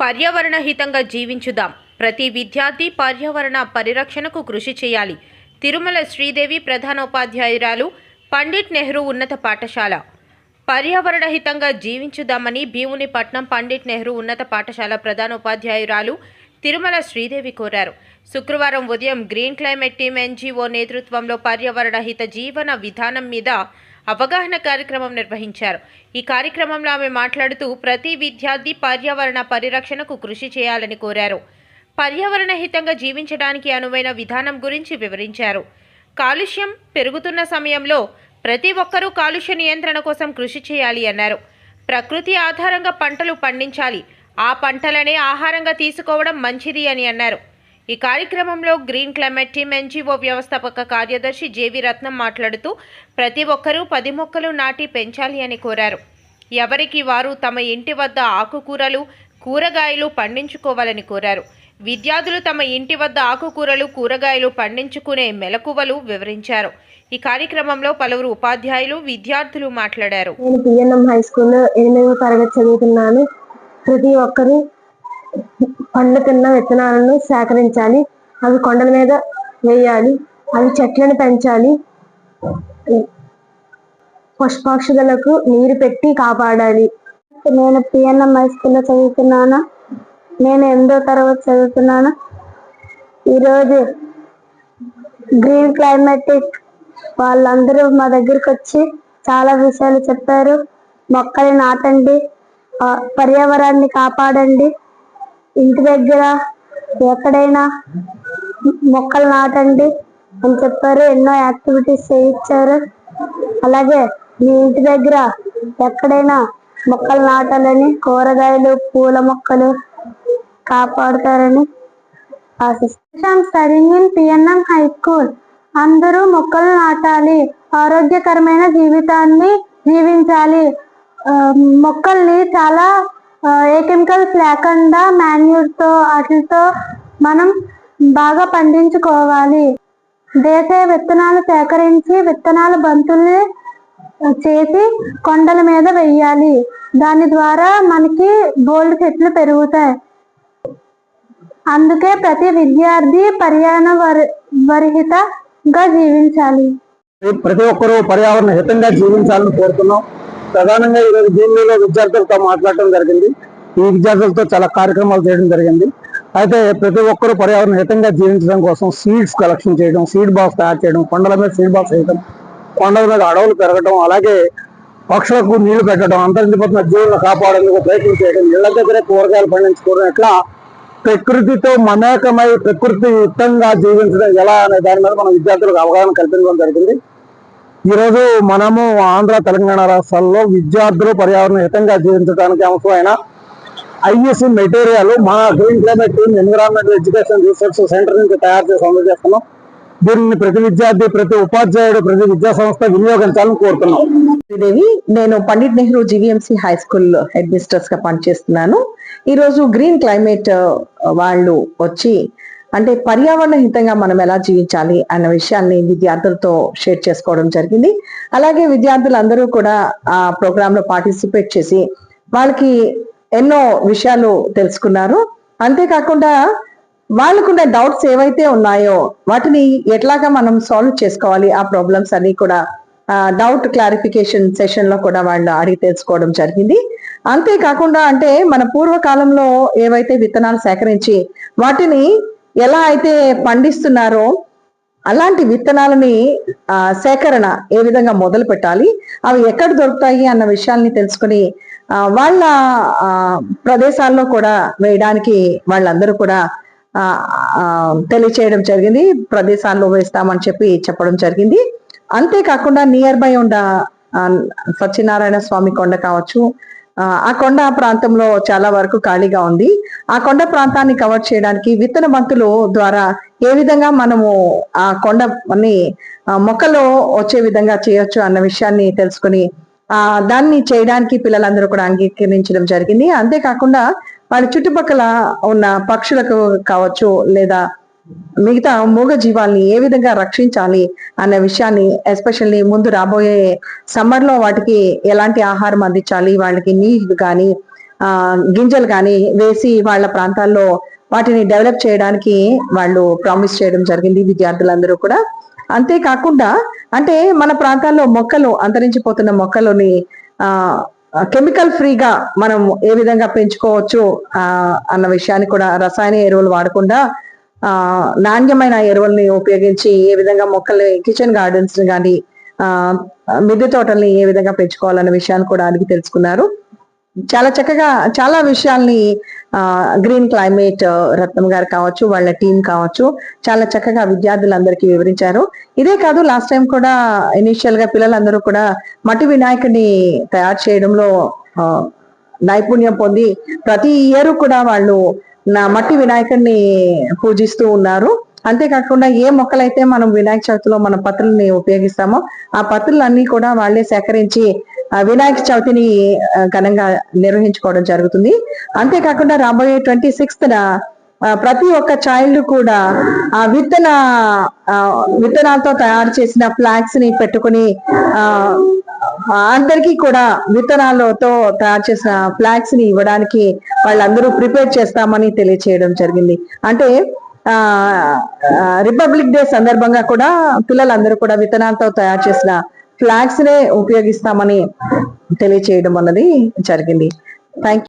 పర్యావరణ హితంగా జీవించుదాం. ప్రతి విద్యార్థి పర్యావరణ పరిరక్షణకు కృషి చేయాలి. తిరుమల శ్రీదేవి ప్రధానోపాధ్యాయురాలు పండిట్ నెహ్రూ ఉన్నత పాఠశాల. పర్యావరణ హితంగా జీవించుదామని భీమునిపట్నం పండిట్ నెహ్రూ ఉన్నత పాఠశాల ప్రధానోపాధ్యాయురాలు తిరుమల శ్రీదేవి కోరారు. శుక్రవారం ఉదయం గ్రీన్ క్లైమేట్ టీమ్ ఎన్జీఓ నేతృత్వంలో పర్యావరణ హిత జీవన విధానం మీద అవగాహన కార్యక్రమం నిర్వహించారు. ఈ కార్యక్రమంలో ఆమె మాట్లాడుతూ ప్రతి విద్యార్థి పర్యావరణ పరిరక్షణకు కృషి చేయాలని కోరారు. పర్యావరణ హితంగా జీవించడానికి అనువైన విధానం గురించి వివరించారు. కాలుష్యం పెరుగుతున్న సమయంలో ప్రతి ఒక్కరూ కాలుష్య నియంత్రణ కోసం కృషి చేయాలి అన్నారు. ప్రకృతి ఆధారంగా పంటలు పండించాలి. ఆ పంటలనే ఆహారంగా తీసుకోవడం మంచిది అని అన్నారు. ఈ కార్యక్రమంలో గ్రీన్ క్లైమేట్ టీమ్ ఎన్జీఓ వ్యవస్థాపక కార్యదర్శి జేవి రత్నం మాట్లాడుతూ ప్రతి ఒక్కరూ పది మొక్కలు నాటి పెంచాలి అని కోరారు. ఎవరికి వారు తమ ఇంటి వద్ద ఆకుకూరలు కూరగాయలు పండించుకోవాలని కోరారు. విద్యార్థులు తమ ఇంటి వద్ద ఆకుకూరలు కూరగాయలు పండించుకునే మెలకువలు వివరించారు. ఈ కార్యక్రమంలో పలువురు ఉపాధ్యాయులు విద్యార్థులు మాట్లాడారు. నేను పిఎన్ఎం హై స్కూల్లో ఎనిమిదవ తరగతి చదువుతున్నాను. ప్రతి ఒక్కరూ పండుతున్న విత్తనాలను సేకరించాలి. అవి కొండల మీద వేయాలి. అవి చెట్లను పెంచాలి. పుష్పాక్షులకు నీరు పెట్టి కాపాడాలి. నేను పిఎన్ఎం హై స్కూల్లో చదువుతున్నాను? నేను ఎనిమిదో తరగతి చదువుతున్నాను? ఈరోజు గ్రీన్ క్లైమాటిక్ వాళ్ళందరూ మా దగ్గరికి వచ్చి చాలా విషయాలు చెప్పారు. మొక్కలు నాటండి. పర్యావరణాన్ని కాపాడండి. ఇంటి దగ్గర ఎక్కడైనా మొక్కలు నాటండి అని చెప్పారు. ఎన్నో యాక్టివిటీస్ చేయించారు. అలాగే మీ ఇంటి దగ్గర ఎక్కడైనా మొక్కలు నాటాలని కూరగాయలు పూల మొక్కలు కాపాడుతారని ఆశిస్తాం studying in PNM high school. అందరూ మొక్కలు నాటాలి. ఆరోగ్యకరమైన జీవితాన్ని జీవించాలి. మొక్కల్ని చాలా ఏ కెమికల్స్ లేకుండా మాన్యూర్తో వాటితో మనం బాగా పండించుకోవాలి. దేశీయ విత్తనాలు సేకరించి విత్తనాల బంతుల్ని చేసి కొండల మీద వెయ్యాలి. దాని ద్వారా మనకి బోల్డ్ చెట్లు పెరుగుతాయి. అందుకే ప్రతి విద్యార్థి పర్యావరణ వరి- వరిహితగా జీవించాలి. ప్రతి ఒక్కరూ పర్యావరణ హితంగా జీవించాలని కోరుతున్నాం. ప్రధానంగా ఈరోజు దీనిలో విద్యార్థులతో మాట్లాడటం జరిగింది. ఈ విద్యార్థులతో చాలా కార్యక్రమాలు చేయడం జరిగింది. అయితే ప్రతి ఒక్కరూ పర్యావరణ హితంగా జీవించడం కోసం సీడ్స్ కలెక్షన్ చేయడం సీడ్ బాక్స్ తయారు చేయడం కొండల మీద సీడ్ బాక్స్ వేయడం కొండల మీద అడవులు పెరగడం అలాగే పక్షులకు నీళ్ళు పెట్టడం అంతరించిపోతున్న జీవులను కాపాడేందుకు ప్రయత్నం చేయడం ఇళ్ళ దగ్గరే కూరగాయలు పండించుకోవడం ఇట్లా ప్రకృతితో మమేకమై ప్రకృతి యుక్తంగా జీవించడం ఎలా అనే దాని మీద మన విద్యార్థులకు అవగాహన కల్పించడం జరిగింది. ఈరోజు మనము ఆంధ్ర తెలంగాణ రాష్ట్రాల్లో విద్యార్థులు పర్యావరణ హితంగా జీవించడానికి అవసరమైన ఐఎస్సి మెటీరియల్ మా green climate team environment education research centre నుంచి తయారు చేసి అందజేస్తున్నాం. దీనిని ప్రతి విద్యార్థి ప్రతి ఉపాధ్యాయుడు ప్రతి విద్యా సంస్థ వినియోగించాలని కోరుతున్నాం. శ్రీదేవి నేను Pandit Nehru GVMC high school head మిస్టర్స్గా పనిచేస్తున్నాను. ఈరోజు గ్రీన్ క్లైమేట్ వాళ్ళు వచ్చి అంటే పర్యావరణ హితంగా మనం ఎలా జీవించాలి అన్న విషయాన్ని విద్యార్థులతో షేర్ చేసుకోవడం జరిగింది. అలాగే విద్యార్థులందరూ కూడా ఆ ప్రోగ్రామ్లో పార్టిసిపేట్ చేసి వాళ్ళకి ఎన్నో విషయాలు తెలుసుకున్నారు. అంతేకాకుండా వాళ్ళకున్న డౌట్స్ ఏవైతే ఉన్నాయో వాటిని ఎట్లాగా మనం సాల్వ్ చేసుకోవాలి ఆ ప్రాబ్లమ్స్ అన్ని కూడా డౌట్ క్లారిఫికేషన్ సెషన్లో కూడా వాళ్ళు అడిగి తెలుసుకోవడం జరిగింది. అంతేకాకుండా అంటే మన పూర్వకాలంలో ఏవైతే విత్తనాలు సేకరించి వాటిని ఎలా అయితే పండిస్తున్నారో అలాంటి విత్తనాలని సేకరణ ఏ విధంగా మొదలు పెట్టాలి అవి ఎక్కడ దొరుకుతాయి అన్న విషయాల్ని తెలుసుకుని వాళ్ళ ప్రదేశాల్లో కూడా వేయడానికి వాళ్ళందరూ కూడా తెలియచేయడం జరిగింది. ప్రదేశాల్లో వేస్తామని చెప్పి చెప్పడం జరిగింది. అంతేకాకుండా నియర్ బై ఉన్న సత్యనారాయణ స్వామి కొండ కావచ్చు ఆ, కొండ ప్రాంతంలో చాలా వరకు ఖాళీగా ఉంది. ఆ కొండ ప్రాంతాన్ని కవర్ చేయడానికి విత్తన బంతులు ద్వారా ఏ విధంగా మనము ఆ కొండని మొక్కలో మొక్కలు వచ్చే విధంగా చేయొచ్చు అన్న విషయాన్ని తెలుసుకుని ఆ దాన్ని చేయడానికి పిల్లలందరూ కూడా అంగీకరించడం జరిగింది. అంతేకాకుండా వాళ్ళ చుట్టుపక్కల ఉన్న పక్షులకు కావచ్చు లేదా మిగతా మూగ జీవాల్ని ఏ విధంగా రక్షించాలి అన్న విషయాన్ని ఎస్పెషల్లీ ముందు రాబోయే సమ్మర్లో వాటికి ఎలాంటి ఆహారం అందించాలి వాళ్ళకి నీళ్ళు కానీ ఆ, గింజలు కానీ వేసి వాళ్ళ ప్రాంతాల్లో వాటిని డెవలప్ చేయడానికి వాళ్ళు ప్రామిస్ చేయడం జరిగింది విద్యార్థులందరూ కూడా. అంతేకాకుండా అంటే మన ప్రాంతాల్లో మొక్కలు అంతరించిపోతున్న మొక్కలని ఆ కెమికల్ ఫ్రీగా మనం ఏ విధంగా పెంచుకోవచ్చు ఆ అన్న విషయాన్ని కూడా రసాయన ఎరువులు వాడకుండా ఆ నాణ్యమైన ఎరువుల్ని ఉపయోగించి ఏ విధంగా మొక్కల్ని కిచెన్ గార్డెన్స్ కానీ ఆ మిద్దె తోటల్ని ఏ విధంగా పెంచుకోవాలన్న విషయాన్ని కూడా అడిగి తెలుసుకున్నారు. చాలా చక్కగా చాలా విషయాల్ని ఆ గ్రీన్ క్లైమేట్ రత్నం గారు కావచ్చు వాళ్ళ టీం కావచ్చు చాలా చక్కగా విద్యార్థులందరికీ వివరించారు. ఇదే కాదు లాస్ట్ టైం కూడా ఇనిషియల్గా పిల్లలందరూ కూడా మట్టి వినాయకుడిని తయారు చేయడంలో నైపుణ్యం పొంది ప్రతి ఇయర్ కూడా వాళ్ళు నా మట్టి వినాయకుడిని పూజిస్తూ ఉన్నారు. అంతేకాకుండా ఏ మొక్కలైతే మనం వినాయక చవితిలో మన పత్రుల్ని ఉపయోగిస్తామో ఆ పత్రులన్నీ కూడా వాళ్ళే సేకరించి ఆ వినాయక చవితిని ఘనంగా నిర్వహించుకోవడం జరుగుతుంది. అంతేకాకుండా రాబోయే ట్వంటీ సిక్స్త్ ప్రతి ఒక్క చైల్డ్ కూడా ఆ విత్తన విత్తనాలతో తయారు చేసిన ఫ్లాగ్స్ని పెట్టుకుని ఆ అందరికీ కూడా విత్తనాలతో తయారు చేసిన ఫ్లాగ్స్ని ఇవ్వడానికి వాళ్ళందరూ ప్రిపేర్ చేస్తామని తెలియచేయడం జరిగింది. అంటే ఆ రిపబ్లిక్ డే సందర్భంగా కూడా పిల్లలందరూ కూడా విత్తనాలతో తయారు చేసిన ఫ్లాగ్స్ నే ఉపయోగిస్తామని తెలియచేయడం అన్నది జరిగింది. థ్యాంక్